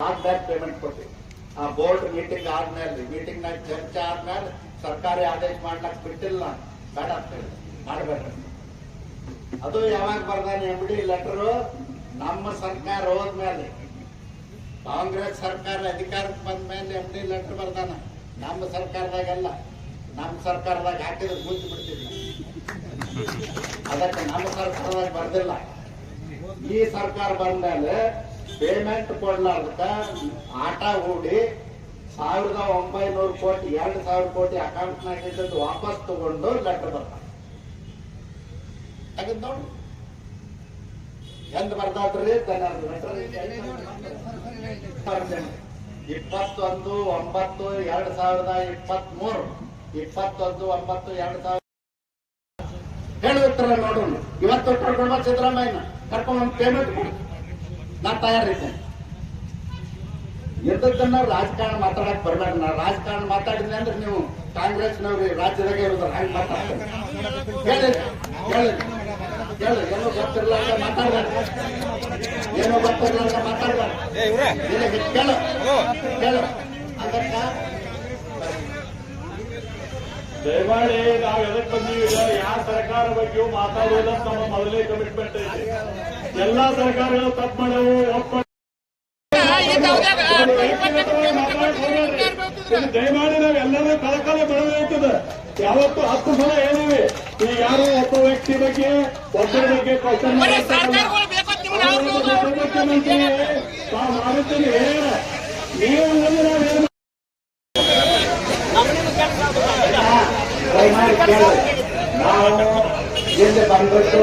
ಆದ್ಮೇಲೆ ಪೇಮೆಂಟ್ ಕೊಟ್ಟಿವಿ ಆ ಬೋರ್ಡ್ ಮೀಟಿಂಗ್ ಆದ್ಮೇಲೆ ಮೀಟಿಂಗ್ನಾಗ ಚರ್ಚೆ ಆದ್ಮೇಲೆ ಸರ್ಕಾರಿ ಆದೇಶ ಮಾಡ್ಲಕ್ ಬಿಟ್ಟಿಲ್ಲ ಬೇಡ ಅಂತ ಮಾಡ್ಬೇಕು ಅದು ಯಾವಾಗ ಬರ್ದಾನೆ ಡಿ ಲೆಟ್ರು ನಮ್ಮ ಸರ್ಕಾರ ಹೋದ್ಮೇಲೆ. ಕಾಂಗ್ರೆಸ್ ಸರ್ಕಾರ ಅಧಿಕಾರಕ್ಕೆ ಬಂದ ಮೇಲೆ ಎಂ ಡಿ ಲೆಟರ್ ಬರ್ದಾನ. ನಮ್ಮ ಸರ್ಕಾರದಾಗೆಲ್ಲ. ನಮ್ಮ ಸರ್ಕಾರದಾಗ ಹಾಕಿದ್ರೆ ಮುಂಚೆ ಬಿಡ್ತಿದ್ವಿ ಅದಕ್ಕೆ ನಮ್ಮ ಸರ್ಕಾರದಾಗ ಬರ್ದಿಲ್ಲ. ಈ ಸರ್ಕಾರ ಬಂದ್ಮೇಲೆ ಪೇಮೆಂಟ್ ಕೊಡ್ಲಾರ್ದಕ್ಕ ಆಟ ಹೂಡಿ ಸಾವಿರದ ಒಂಬೈನೂರು ಕೋಟಿ, ಎರಡು ಸಾವಿರ ಕೋಟಿ ಅಕೌಂಟ್ನಾಗ ಇದ್ದದ್ದು ವಾಪಸ್ ತಗೊಂಡು ಲೆಟರ್ ಬರ್ತಾರೆ ತೆಗೆದು ನೋಡಿ. ಎಂದ್ ಬರ್ದಾದ್ರಿ ಇಪ್ಪತ್ತೊಂದು, ಒಂಬತ್ತು, ಎರಡ್ ಸಾವಿರದ ಇಪ್ಪತ್ತ್ ಮೂರು ಇಪ್ಪತ್ತೊಂದು, ಒಂಬತ್ತು, ಎರಡ್ ಸಾವಿರ. ಹೇಳಿ ಉತ್ತರ ನೋಡೋಣ. ಇವತ್ತು ಕರ್ಕೊಂಡ್ ಕರ್ಕೊಂಡು ಪೇಮೆಂಟ್ ಕೊಡಿ. ನಾನು ತಯಾರಿದ್ದೇನೆ ಇದ್ದದ್ದನ್ನ ರಾಜಕಾರಣ ಮಾತಾಡಕ್ ಬರ್ಬೇಡ. ನಾ ರಾಜಕಾರಣ ಮಾತಾಡಿದ್ನಿ ಅಂದ್ರೆ ನೀವು ಕಾಂಗ್ರೆಸ್ನವ್ರಿ ರಾಜ್ಯದಾಗ ಇರೋದ್ರ ಹಾಗೆ ಮಾತಾಡ್ತಾರೆ? ಏನೋ ಗೊತ್ತಿರ್ಲಾರ್ದ ಮಾತಾಡ್ಬೇಡ. ಏನೋ ಗೊತ್ತಿರ್ಲಾರ್ದ ಮಾತಾಡ್ಬೇಡ. ಇಲ್ಲ, ಕೇಳು ಕೇಳು. ಅದಕ್ಕ ದಯಮಾಡಿ ನಾವು ಎದಕ್ ಬಂದೀವಿ ಯಾವ ಸರ್ಕಾರ ಬಗ್ಗೆಯೂ ಮಾತಾಡೋದಂತ ನಮ್ಮ ಮೊದಲೇ ಕಮಿಟ್ಮೆಂಟ್ ಐತಿ. ಎಲ್ಲಾ ಸರ್ಕಾರಗಳು ತಪ್ಪು ಮಾಡವು ಒಪ್ಪ ದಯಮಾಡಿ ನಾವು ಎಲ್ಲರೂ ಕಳಕಳಿ ಬೆಳೆದ ಯಾವತ್ತು ಹತ್ತು ಸಲ ಹೇಳಿವಿ ಈ ಯಾರು ಒಬ್ಬ ವ್ಯಕ್ತಿ ಬಗ್ಗೆ ಒಬ್ಬರ ಬಗ್ಗೆ ಕ್ವಶನ್ ಸರ್ಕಾರಗಳು ಬೇಕು ಅಂತ ನಿಮ್ಗೆ ಯಾವ್ದು ಹೌದು? ಮುಖ್ಯಮಂತ್ರಿ ತಾವು ಮಾಡುತ್ತೀನಿ ಹೇಳ ನೀವು ನಾವೇನು ದಯಮಾಡಿ ಕೇಳು. ನಾವು ಇಲ್ಲಿ ಬಂದ್ಬಿಟ್ಟು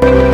Thank you.